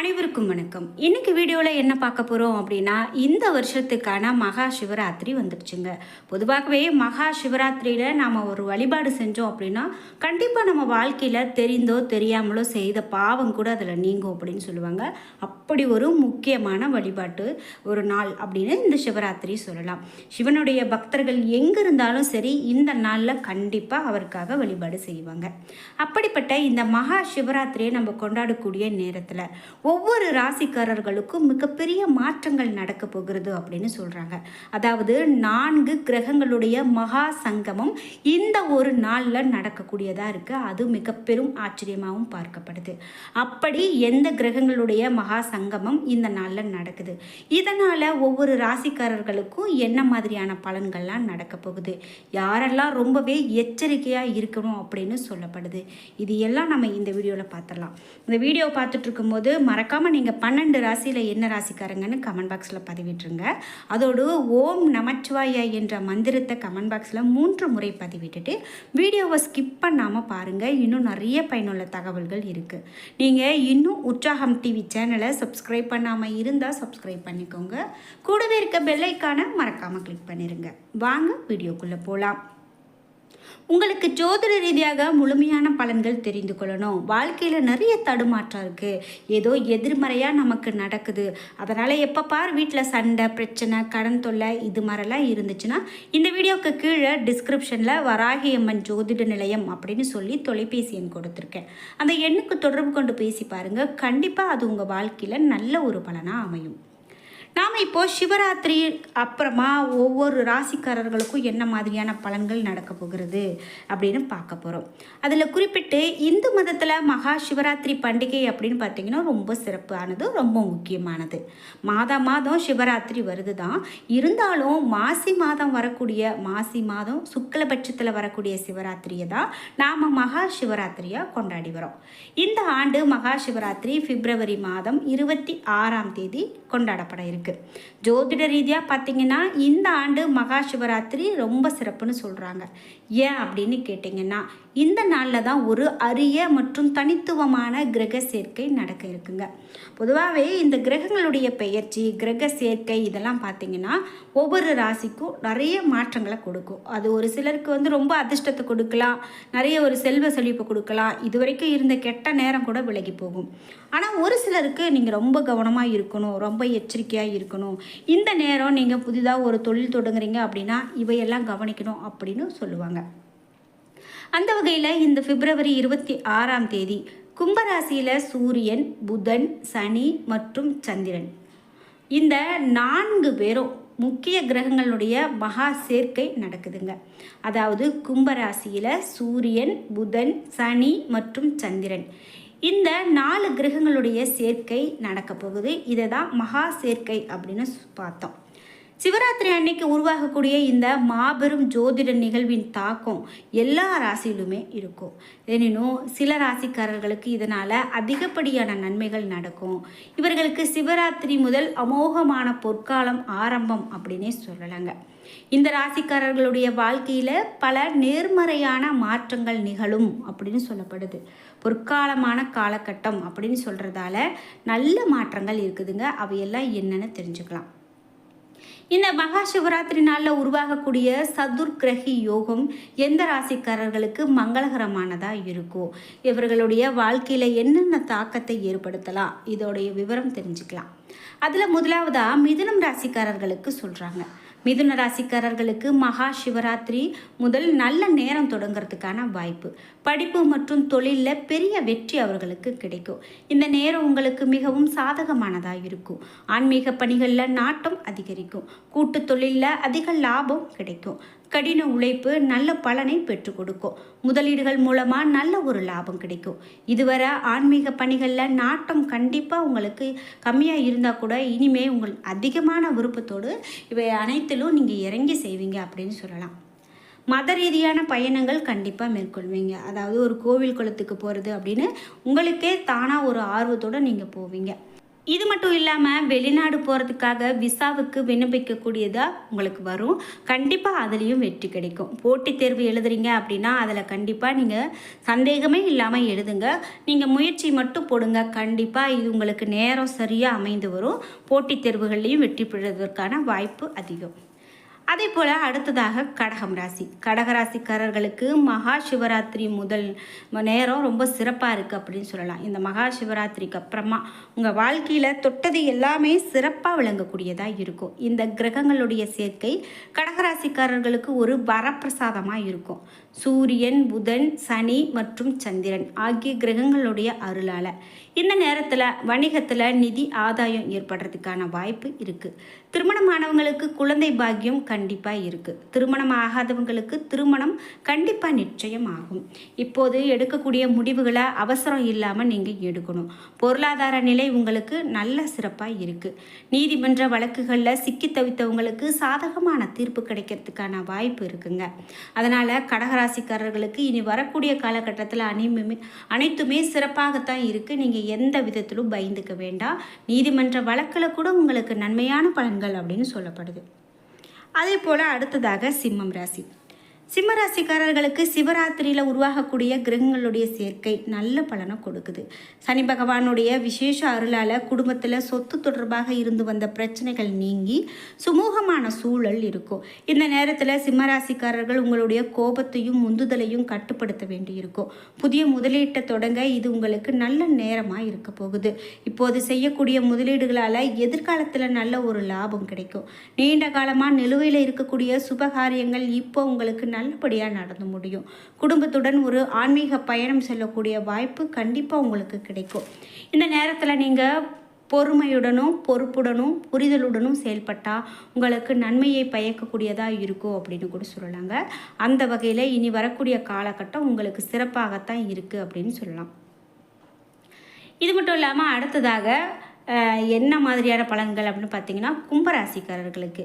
அனைவருக்கும் வணக்கம். இன்றைக்கி வீடியோவில் என்ன பார்க்க போகிறோம் அப்படின்னா இந்த வருஷத்துக்கான மகா சிவராத்திரி வந்துடுச்சுங்க. பொதுவாகவே மகா சிவராத்திரியில் நாம் ஒரு வழிபாடு செஞ்சோம் அப்படின்னா கண்டிப்பாக நம்ம வாழ்க்கையில் தெரிந்தோ தெரியாமலோ செய்த பாவம் கூட அதில் நீங்கும் அப்படின்னு சொல்லுவாங்க. அப்படி ஒரு முக்கியமான வழிபாட்டு ஒரு நாள் அப்படின்னு இந்த சிவராத்திரி சொல்லலாம். சிவனுடைய பக்தர்கள் எங்கே இருந்தாலும் சரி இந்த நாளில் கண்டிப்பாக அவருக்காக வழிபாடு செய்வாங்க. அப்படிப்பட்ட இந்த மகா சிவராத்திரியை நம்ம கொண்டாடக்கூடிய நேரத்தில் ஒவ்வொரு ராசிக்காரர்களுக்கும் மிகப்பெரிய மாற்றங்கள் நடக்க போகிறது அப்படின்னு சொல்கிறாங்க அதாவது நான்கு கிரகங்களுடைய மகா சங்கமம் இந்த ஒரு நாளில் நடக்கக்கூடியதாக இருக்குது அது மிக பெரும் ஆச்சரியமாகவும் பார்க்கப்படுது. அப்படி எந்த கிரகங்களுடைய மகா சங்கமம் இந்த நாளில் நடக்குது? இதனால் ஒவ்வொரு ராசிக்காரர்களுக்கும் என்ன மாதிரியான பலன்கள்லாம் நடக்க போகுது? யாரெல்லாம் ரொம்பவே எச்சரிக்கையாக இருக்கணும் அப்படின்னு சொல்லப்படுது? இது எல்லாம் நம்ம இந்த வீடியோவில் பார்த்துடலாம். இந்த வீடியோ பார்த்துட்ருக்கும்போது மர மறக்காமல் நீங்கள் பன்னெண்டு ராசியில் என்ன ராசிக்காரங்கன்னு கமெண்ட் பாக்ஸில் பதிவிட்டுருங்க. அதோடு ஓம் நமச்சிவாய என்ற மந்திரத்தை கமெண்ட் பாக்ஸில் மூன்று முறை பதிவிட்டுட்டு வீடியோவை ஸ்கிப் பண்ணாமல் பாருங்கள் இன்னும் நிறைய பயனுள்ள தகவல்கள் இருக்குது நீங்கள் இன்னும் உற்சாகம் டிவி சேனலை சப்ஸ்கிரைப் பண்ணாமல் இருந்தால் சப்ஸ்கிரைப் பண்ணிக்கோங்க. கூடவே இருக்க பெல்லைக்கான மறக்காமல் கிளிக் பண்ணிடுங்க வாங்க வீடியோக்குள்ளே போகலாம் உங்களுக்கு ஜோதிட ரீதியாக முழுமையான பலன்கள் தெரிந்து கொள்ளணும். வாழ்க்கையில் நிறைய தடுமாற்றம் இருக்குது ஏதோ எதிர்மறையாக நமக்கு நடக்குது. அதனால் எப்போ பார் வீட்டில் சண்டை பிரச்சனை கடன் தொல்லை இது மாதிரிலாம் இருந்துச்சுன்னா இந்த வீடியோவுக்கு கீழே டிஸ்கிரிப்ஷனில் வராகி அம்மன் ஜோதிட நிலையம் அப்படின்னு சொல்லி தொலைபேசி எண் கொடுத்துருக்கேன். அந்த எண்ணுக்கு தொடர்பு கொண்டு பேசி பாருங்கள் கண்டிப்பாக அது உங்கள் வாழ்க்கையில் நல்ல ஒரு பலனாக அமையும். நாம் இப்போது சிவராத்திரி அப்புறமா ஒவ்வொரு ராசிக்காரர்களுக்கும் என்ன மாதிரியான பலன்கள் நடக்க போகிறது அப்படின்னு பார்க்க போகிறோம் அதில் குறிப்பிட்டு இந்து மதத்தில் மகா சிவராத்திரி பண்டிகை அப்படின்னு பார்த்தீங்கன்னா ரொம்ப சிறப்பானது ரொம்ப முக்கியமானது. மாதா மாதம் சிவராத்திரி வருது தான் இருந்தாலும் மாசி மாதம் வரக்கூடிய மாசி மாதம் சுக்லபட்சத்தில் வரக்கூடிய சிவராத்திரியை தான் நாம் மகா சிவராத்திரியாக கொண்டாடி வரோம். இந்த ஆண்டு மகா சிவராத்திரி பிப்ரவரி மாதம் இருபத்தி ஆறாம் தேதி கொண்டாடப்பட இருக்கு. ஜோதிட ரீதியாக பார்த்தீங்கன்னா இந்த ஆண்டு மகா சிவராத்திரி ரொம்ப சிறப்புன்னு சொல்கிறாங்க ஏன் அப்படின்னு கேட்டிங்கன்னா இந்த நாளில் தான் ஒரு அரிய மற்றும் தனித்துவமான கிரக சேர்க்கை நடக்க இருக்குங்க. பொதுவாகவே இந்த கிரகங்களுடைய பெயர்ச்சி கிரக சேர்க்கை இதெல்லாம் பார்த்தீங்கன்னா ஒவ்வொரு ராசிக்கும் நிறைய மாற்றங்களை கொடுக்கும். அது ஒரு சிலருக்கு வந்து ரொம்ப அதிர்ஷ்டத்தை கொடுக்கலாம். நிறைய ஒரு செல்வ செழிப்பை கொடுக்கலாம். இது வரைக்கும் இருந்த கெட்ட நேரம் கூட விலகி போகும். ஆனால் ஒரு சிலருக்கு நீங்கள் ரொம்ப கவனமாக இருக்கணும் ரொம்ப எச்சரிக்கையாக இருக்கணும். இந்த நேரம் நீங்கள் புதிதாக ஒரு தொழில் தொடங்குறீங்க அப்படின்னா இவையெல்லாம் கவனிக்கணும் அப்படின்னு சொல்லுவாங்க. அந்த வகையில் இந்த பிப்ரவரி இருபத்தி ஆறாம் தேதி கும்பராசியில் சூரியன் புதன் சனி மற்றும் சந்திரன். இந்த நான்கு பேரும் முக்கிய கிரகங்களுடைய மகா சேர்க்கை நடக்குதுங்க. அதாவது கும்பராசியில் சூரியன் புதன் சனி மற்றும் சந்திரன். இந்த நாலு கிரகங்களுடைய சேர்க்கை நடக்க போகுது. இதை தான் மகா சேர்க்கை அப்படின்னு பார்த்தோம். சிவராத்திரி அன்னைக்கு உருவாகக்கூடிய இந்த மாபெரும் ஜோதிட நிகழ்வின் தாக்கம் எல்லா ராசியிலுமே இருக்கும். எனினும் சில ராசிக்காரர்களுக்கு இதனால் அதிகப்படியான நன்மைகள் நடக்கும். இவர்களுக்கு சிவராத்திரி முதல் அமோகமான பொற்காலம் ஆரம்பம் அப்படின்னே சொல்லலாங்க. இந்த ராசிக்காரர்களுடைய வாழ்க்கையில் பல நேர்மறையான மாற்றங்கள் நிகழும் அப்படின்னு சொல்லப்படுது. பொற்காலமான காலகட்டம் அப்படின்னு சொல்கிறதால நல்ல மாற்றங்கள் இருக்குதுங்க. அவையெல்லாம் என்னென்னு தெரிஞ்சுக்கலாம். இந்த மகா சிவராத்திரி நாளில் உருவாகக்கூடிய சதுர்கிரகி யோகம் எந்த ராசிக்காரர்களுக்கு மங்களகரமானதாக இருக்கோ இவர்களுடைய வாழ்க்கையில் என்னென்ன தாக்கத்தை ஏற்படுத்தலாம் இதோடைய விவரம் தெரிஞ்சுக்கலாம். அதில் முதலாவதாக மிதுனம் ராசிக்காரர்களுக்கு சொல்கிறாங்க மிதுன ராசிக்காரர்களுக்கு மகா சிவராத்திரி முதல் நல்ல நேரம் தொடங்கிறதுக்கான வாய்ப்பு. படிப்பு மற்றும் தொழிலில் பெரிய வெற்றி அவர்களுக்கு கிடைக்கும். இந்த நேரம் உங்களுக்கு மிகவும் சாதகமானதாக இருக்கும். ஆன்மீக பணிகளில் நாட்டம் அதிகரிக்கும். கூட்டு தொழிலில் அதிக லாபம் கிடைக்கும். கடின உழைப்பு நல்ல பலனை பெற்றுக் கொடுக்கும். முதலீடுகள் மூலமாக நல்ல ஒரு லாபம் கிடைக்கும். இதுவரை ஆன்மீக பணிகளில் நாட்டம் கண்டிப்பாக உங்களுக்கு கம்மியாக இருந்தால் கூட இனிமே உங்கள் அதிகமான விருப்பத்தோடு இவை அனைத்திலும் நீங்கள் இறங்கி செய்வீங்க அப்படின்னு சொல்லலாம். மத ரீதியான பயணங்கள் கண்டிப்பாக மேற்கொள்வீங்க. அதாவது ஒரு கோவில் குளத்துக்கு போகிறது அப்படின்னு உங்களுக்கே தானாக ஒரு ஆர்வத்தோடு நீங்கள் போவீங்க. இது மட்டும் இல்லாமல் வெளிநாடு போகிறதுக்காக விசாவுக்கு விண்ணப்பிக்கக்கூடியதாக உங்களுக்கு வரும். கண்டிப்பாக அதுலேயும் வெற்றி கிடைக்கும். போட்டித் தேர்வு எழுதுறீங்க அப்படின்னா அதில் கண்டிப்பாக நீங்கள் சந்தேகமே இல்லாமல் எழுதுங்க. நீங்கள் முயற்சி மட்டும் போடுங்க. கண்டிப்பாக இது உங்களுக்கு நேரம் சரியாக அமைந்து வரும். போட்டித் தேர்வுகள்லேயும் வெற்றி பெறுவதற்கான வாய்ப்பு அதிகம். அதே போல் அடுத்ததாக கடகம் ராசி. கடகராசிக்காரர்களுக்கு மகா சிவராத்திரி முதல் நேரம் ரொம்ப சிறப்பாக இருக்குது அப்படின்னு சொல்லலாம். இந்த மகா சிவராத்திரிக்கு அப்புறமா உங்கள் வாழ்க்கையில் தொட்டது எல்லாமே சிறப்பாக விளங்கக்கூடியதாக இருக்கும். இந்த கிரகங்களுடைய சேர்க்கை கடகராசிக்காரர்களுக்கு ஒரு வரப்பிரசாதமாக இருக்கும். சூரியன் புதன் சனி மற்றும் சந்திரன் ஆகிய கிரகங்களுடைய அருளால். இந்த நேரத்தில் வணிகத்தில் நிதி ஆதாயம் ஏற்படுறதுக்கான வாய்ப்பு இருக்குது திருமணமானவங்களுக்கு குழந்தை பாக்கியம் கண்டிப்பாக இருக்குது திருமணம் ஆகாதவங்களுக்கு திருமணம் கண்டிப்பாக நிச்சயம் ஆகும் இப்போது எடுக்கக்கூடிய முடிவுகளை அவசரம் இல்லாமல் நீங்கள் எடுக்கணும். பொருளாதார நிலை உங்களுக்கு நல்ல சிறப்பாக இருக்குது நீதிமன்ற வழக்குகளில் சிக்கி தவித்தவங்களுக்கு சாதகமான தீர்ப்பு கிடைக்கிறதுக்கான வாய்ப்பு இருக்குங்க. அதனால் கடகராசிக்காரர்களுக்கு இனி வரக்கூடிய காலகட்டத்தில் அனைமே அனைத்துமே சிறப்பாகத்தான் இருக்குது நீங்கள் எந்த விதத்திலும் பயந்துக்க வேண்டாம். நீதிமன்ற வழக்கில் கூட உங்களுக்கு நன்மையான பலன்கள் அப்படின்னு சொல்லப்படுது. அதே போல் அடுத்ததாக சிம்மம் ராசி. சிம்மராசிக்காரர்களுக்கு சிவராத்திரியில் உருவாகக்கூடிய கிரகங்களுடைய சேர்க்கை நல்ல பலனை கொடுக்குது. சனி பகவானுடைய விசேஷ அருளால் குடும்பத்தில் சொத்து தொடர்பாக இருந்து வந்த பிரச்சனைகள் நீங்கி சுமூகமான சூழல் இருக்கும். இந்த நேரத்தில் சிம்மராசிக்காரர்கள் உங்களுடைய கோபத்தையும் முந்துதலையும் கட்டுப்படுத்த வேண்டியிருக்கும். புதிய முதலீட்டை தொடங்க இது உங்களுக்கு நல்ல நேரமாக இருக்க போகுது. இப்போது செய்யக்கூடிய முதலீடுகளால் எதிர்காலத்தில் நல்ல ஒரு லாபம் கிடைக்கும். நீண்ட காலமாக நிலுவையில் இருக்கக்கூடிய சுபகாரியங்கள் இப்போ உங்களுக்கு நல்லபடியாக நடந்து முடியும். குடும்பத்துடன் ஒரு ஆன்மீக பயணம் செல்லக்கூடிய வாய்ப்பு கண்டிப்பாக உங்களுக்கு கிடைக்கும். இந்த நேரத்தில் நீங்கள் பொறுமையுடனும் பொறுப்புடனும் புரிதலுடனும் செயல்பட்டால் உங்களுக்கு நன்மையை பயக்கக்கூடியதாக இருக்கும் அப்படின்னு கூட சொல்லலாங்க. அந்த வகையில் இனி வரக்கூடிய காலகட்டம் உங்களுக்கு சிறப்பாகத்தான் இருக்குது அப்படின்னு சொல்லலாம். இது மட்டும் இல்லாமல் அடுத்ததாக என்ன மாதிரியான பலன்கள் அப்படின்னு பார்த்தீங்கன்னா கும்பராசிக்காரர்களுக்கு.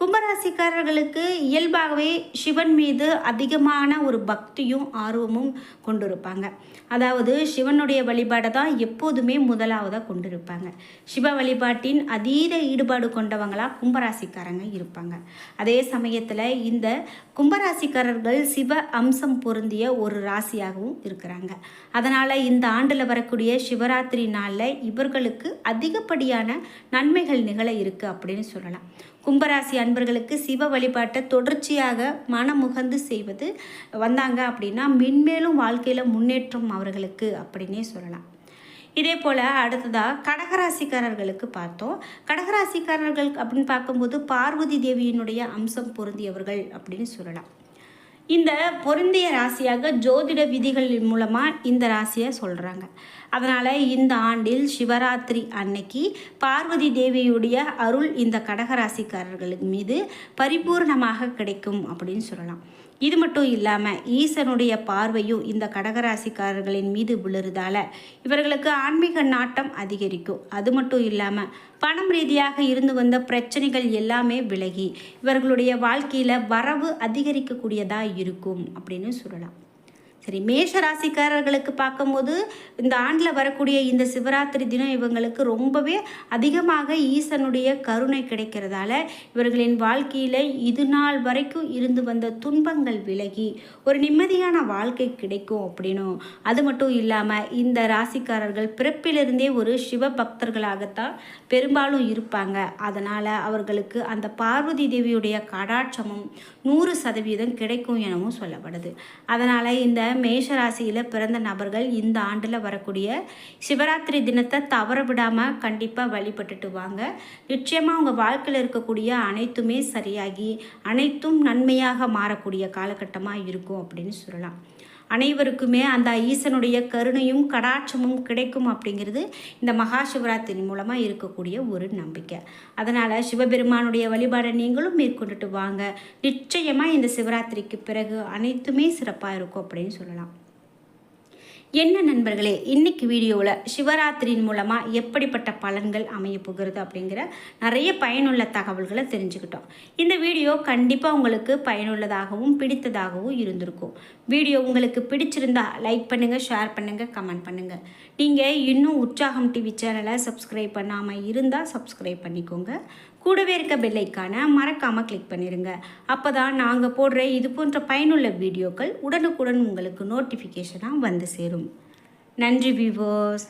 கும்பராசிக்காரர்களுக்கு இயல்பாகவே சிவன் மீது அதிகமான ஒரு பக்தியும் ஆர்வமும் கொண்டிருப்பாங்க. அதாவது சிவனுடைய வழிபாடை தான் எப்போதுமே முதலாவதாக கொண்டிருப்பாங்க. சிவ வழிபாட்டின் அதீத ஈடுபாடு கொண்டவங்களாக கும்பராசிக்காரங்க இருப்பாங்க. அதே சமயத்தில் இந்த கும்பராசிக்காரர்கள் சிவ அம்சம் பொருந்திய ஒரு ராசியாகவும் இருக்கிறாங்க. அதனால் இந்த ஆண்டில் வரக்கூடிய சிவராத்திரி நாளில் இவர்களுக்கு அதிகப்படியான நன்மைகள் நிகழ இருக்குது அப்படின்னு சொல்லலாம். கும்பராசி அன்பர்களுக்கு சிவ வழிபாட்டை தொடர்ச்சியாக மனமுகந்து செய்வது வந்தாங்க அப்படின்னா மென்மேலும் வாழ்க்கையில் முன்னேற்றம் அவர்களுக்கு அப்படின்னே சொல்லலாம். இதே போல் அடுத்ததாக கடகராசிக்காரர்களுக்கு பார்த்தோம். கடகராசிக்காரர்கள் அப்படின்னு பார்க்கும்போது பார்வதி தேவியினுடைய அம்சம் பொருந்தியவர்கள் அப்படின்னு சொல்லலாம். இந்த பொருந்திய ராசியாக ஜோதிட விதிகள் மூலமாக இந்த ராசியை சொல்கிறாங்க அதனால் இந்த ஆண்டில் சிவராத்திரி அன்னைக்கு பார்வதி தேவியுடைய அருள் இந்த கடகராசிக்காரர்களுக்கு மீது பரிபூர்ணமாக கிடைக்கும் அப்படின்னு சொல்லலாம். இது மட்டும் இல்லாமல் ஈசனுடைய பார்வையும் இந்த கடகராசிக்காரர்களின் மீது விழுறதால இவர்களுக்கு ஆன்மீக நாட்டம் அதிகரிக்கும். அது மட்டும் இல்லாமல் பணம் ரீதியாக இருந்து வந்த பிரச்சனைகள் எல்லாமே விலகி இவர்களுடைய வாழ்க்கையில் வரவு அதிகரிக்கக்கூடியதாக இருக்கும் அப்படின்னு சொல்லலாம். சரி மேஷ ராசிக்காரர்களுக்கு பார்க்கும்போது இந்த ஆண்டில் வரக்கூடிய இந்த சிவராத்திரி தினம் இவங்களுக்கு ரொம்பவே அதிகமாக ஈசனுடைய கருணை கிடைக்கிறதால இவர்களின் வாழ்க்கையில் இது நாள் வரைக்கும் இருந்து வந்த துன்பங்கள் விலகி ஒரு நிம்மதியான வாழ்க்கை கிடைக்கும் அப்படின்னும். அது மட்டும் இல்லாமல் இந்த ராசிக்காரர்கள் பிறப்பிலிருந்தே ஒரு சிவ பக்தர்களாகத்தான் பெரும்பாலும் இருப்பாங்க. அதனால் அவர்களுக்கு அந்த பார்வதி தேவியுடைய கடாட்சமும் நூறு சதவீதம் கிடைக்கும் எனவும் சொல்லப்படுது. அதனால் இந்த மேஷ ராசியில் பிறந்த நபர்கள் இந்த ஆண்டில் வரக்கூடிய சிவராத்திரி தினத்தை தவற விடாமல் கண்டிப்பாக வழிபட்டுட்டு வாங்க நிச்சயமாக உங்கள் வாழ்க்கையில் இருக்கக்கூடிய அனைத்துமே சரியாகி அனைத்தும் நன்மையாக மாறக்கூடிய காலகட்டமாக இருக்கும் அப்படின்னு சொல்லலாம். அனைவருக்குமே அந்த ஈசனுடைய கருணையும் கடாட்சமும் கிடைக்கும் அப்படிங்கிறது இந்த மகா சிவராத்திரி மூலமாக இருக்கக்கூடிய ஒரு நம்பிக்கை. அதனால் சிவபெருமானுடைய வழிபாடை நீங்களும் மேற்கொண்டுட்டு வாங்க. நிச்சயமாக இந்த சிவராத்திரிக்கு பிறகு அனைத்துமே சிறப்பாக இருக்கும் அப்படின்னு சொல்லலாம். என்ன நண்பர்களே இன்னைக்கு வீடியோவில் சிவராத்திரியின் மூலமாக எப்படிப்பட்ட பலன்கள் அமைய போகிறது அப்படிங்கிற நிறைய பயனுள்ள தகவல்களை தெரிஞ்சுக்கிட்டோம். இந்த வீடியோ கண்டிப்பாக உங்களுக்கு பயனுள்ளதாகவும் பிடித்ததாகவும் இருந்திருக்கும். வீடியோ உங்களுக்கு பிடிச்சிருந்தா லைக் பண்ணுங்கள் ஷேர் பண்ணுங்கள் கமெண்ட் பண்ணுங்கள் நீங்கள் இன்னும் உற்சாகம் டிவி சேனலை சப்ஸ்கிரைப் பண்ணாமல் இருந்தால் சப்ஸ்கிரைப் பண்ணிக்கோங்க. கூடவே இருக்க பெல்லைக்கான மறக்காமல் கிளிக் பண்ணிடுங்க அப்போ தான் நாங்கள் போடுற இது போன்ற பயனுள்ள வீடியோக்கள் உடனுக்குடன் உங்களுக்கு நோட்டிஃபிகேஷனாக வந்து சேரும். நன்றி வியூவர்ஸ்